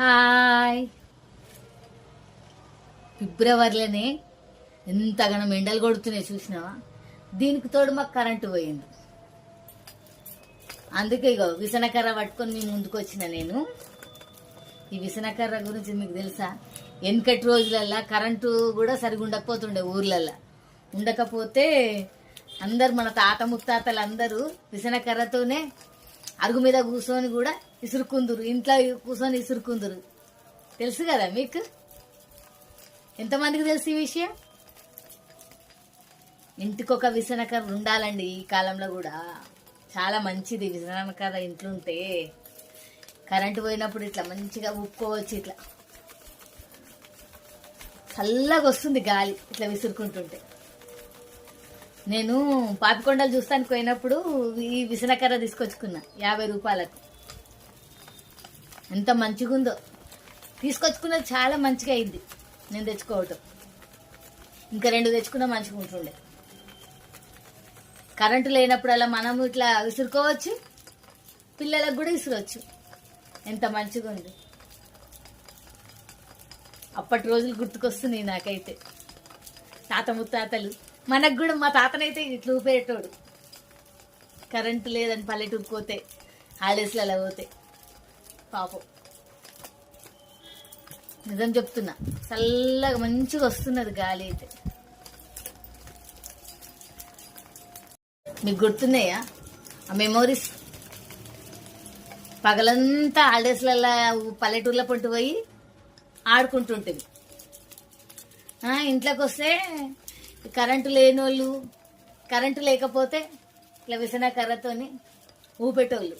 Hi. ఫిబ్రవరిలోనే ఎంతగానం ఎండలు కొడుతున్నాయి చూసినావా? దీనికి తోడు మాకు కరెంటు పోయింది. అందుకే ఇగో విసనకర్ర పట్టుకొని మీ ముందుకు వచ్చిన నేను. ఈ విసనకర్ర గురించి మీకు తెలుసా? వెనకటి రోజులల్లా కరెంటు కూడా సరిగా ఉండకపోతుండే ఊర్లల్లా. ఉండకపోతే అందరు మన తాత ముత్తాతలు అందరూ విసనకర్రతోనే అరుగు మీద కూర్చొని కూడా ఇసురుకుందురు. ఇంట్లో కూర్చొని ఇసురుకుందురు. తెలుసు కదా మీకు? ఎంతమందికి తెలుసు ఈ విషయం? ఇంటికి ఒక విసనకర్ర ఉండాలండి ఈ కాలంలో కూడా. చాలా మంచిది విసనకర్ర ఇంట్లో ఉంటే. కరెంటు పోయినప్పుడు ఇట్లా మంచిగా ఉప్పుకోవచ్చు ఇట్లా. చల్లగా వస్తుంది గాలి ఇట్లా విసురుకుంటుంటే. నేను పాపికొండలు చూస్తానికి పోయినప్పుడు ఈ విసనకర్ర తీసుకొచ్చుకున్నా యాభై రూపాయలకు. ఎంత మంచిగా ఉందో తీసుకొచ్చుకున్నది చాలా మంచిగా అయింది నేను తెచ్చుకోవటం. ఇంకా రెండు తెచ్చుకున్నా మంచిగా ఉంటుండే కరెంటు లేనప్పుడల్లా మనం ఇట్లా విసురుకోవచ్చు పిల్లలకు కూడా విసురవచ్చు ఎంత మంచిగా ఉంది అప్పటి రోజులు గుర్తుకొస్తున్నాయి నాకైతే. తాత ముత్తాతలు. మనకు కూడా మా తాతనైతే ఇట్లా ఊపేటోడు కరెంటు లేదని పల్లెటూరు పోతే హాలిడేస్లలో పోతే. పాపం. నిజం చెప్తున్నా చల్లగా మంచిగా వస్తున్నది గాలి అయితే. మీకు గుర్తున్నాయా? ఆ మెమోరీస్? పగలంతా హాలిడేస్లలో పల్లెటూర్లో పంటు పోయి ఆడుకుంటుంటుంది ఇంట్లోకి వస్తే కరెంటు లేని వాళ్ళు కరెంటు లేకపోతే ఇట్లా విసన కర్రతోని ఊపెట్టోళ్ళు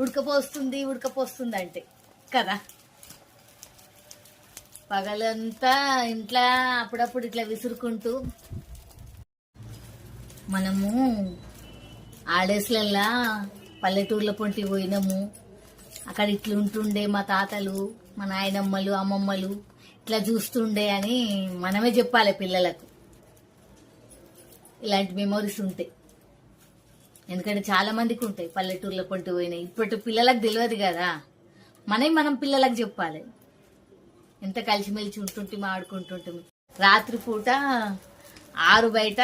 ఉడకపోస్తుంది ఉడకపోస్తుంది అంటే కదా? పగలంతా ఇంట్లో అప్పుడప్పుడు ఇట్లా విసురుకుంటూ మనము ఆడేసులల్లా పల్లెటూర్ల పొంటి పోయినాము. అక్కడ ఇట్లుంటుండే మా తాతలు మా నాయనమ్మలు అమ్మమ్మలు. ఇట్లా చూస్తుండే అని మనమే చెప్పాలి పిల్లలకు. ఇలాంటి మెమోరీస్ ఉంటాయి ఎందుకంటే చాలా మందికి ఉంటాయి పల్లెటూరులో పట్టు పోయినాయి ఇప్పటి పిల్లలకు తెలియదు కదా. మనమే మనం పిల్లలకు చెప్పాలి. ఎంత కలిసిమెలిసి ఉంటుంటే ఆడుకుంటుంటాం రాత్రి పూట ఆరు బయట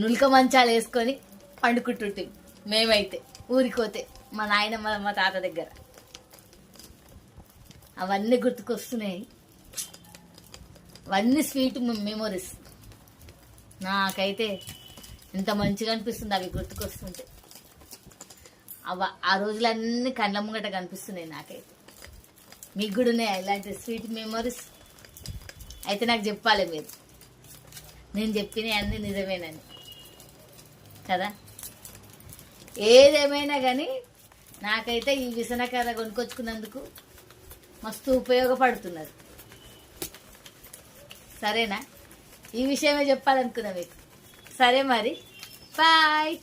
నులక మంచాలు వేసుకొని పండుకుంటుంటాం మేమైతే. ఊరికి పోతే మా నాయనమ్మ మా తాత దగ్గర. అవన్నీ గుర్తుకొస్తున్నాయి. అవన్నీ స్వీట్ మెమొరీస్. నాకైతే ఎంత మంచిగా అనిపిస్తుంది అవి గుర్తుకొస్తుంటే. అవ ఆ రోజులన్నీ కళ్ళ ముంగట కనిపిస్తున్నాయి నాకైతే. మీకు కూడా ఉన్నాయి ఇలాంటి స్వీట్ మెమొరీస్? అయితే నాకు చెప్పాలి మీరు. నేను చెప్పినవి అన్నీ నిజమేనని. కదా? ఏదేమైనా కానీ నాకైతే ఈ విసనకర్ర కొనుక్కొచ్చుకున్నందుకు మస్తు ఉపయోగపడుతున్నది. సరేనా? ఈ విషయమే చెప్పాలనుకున్నా మీకు. సరే మరి. బాయ్.